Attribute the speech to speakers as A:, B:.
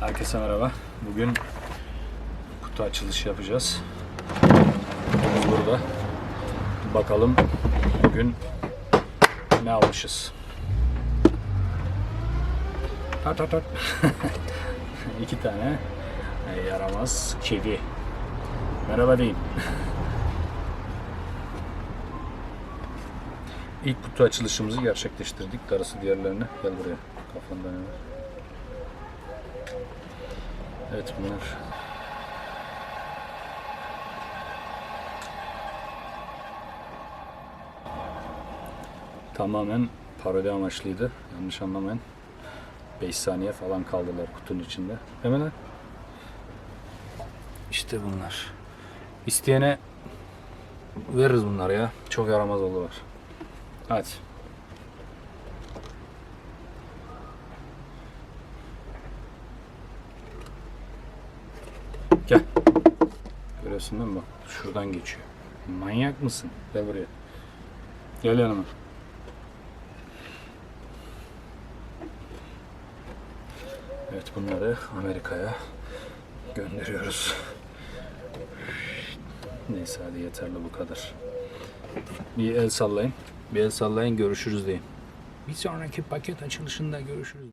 A: Herkese merhaba. Bugün kutu açılışı yapacağız. Kutumuz burada. Bakalım bugün ne almışız. Tat tat tat. İki tane yaramaz kedi. Merhaba deyin. İlk kutu açılışımızı gerçekleştirdik. Darısı diğerlerine. Gel buraya. Kafanda ne var? Evet bunlar. Tamamen parodi amaçlıydı. Yanlış anlamayın. 5 saniye falan kaldılar kutunun içinde. Hemen İşte bunlar. İsteyene veririz bunları ya. Çok yaramaz oldular. Hadi. Gel. Görüyorsun değil mi bak? Şuradan geçiyor. Manyak mısın? Gel buraya. Gel yanıma. Evet bunları Amerika'ya gönderiyoruz. Neyse hadi yeterli bu kadar. Bir el sallayın. Bir el sallayın görüşürüz deyin. Bir sonraki paket açılışında görüşürüz.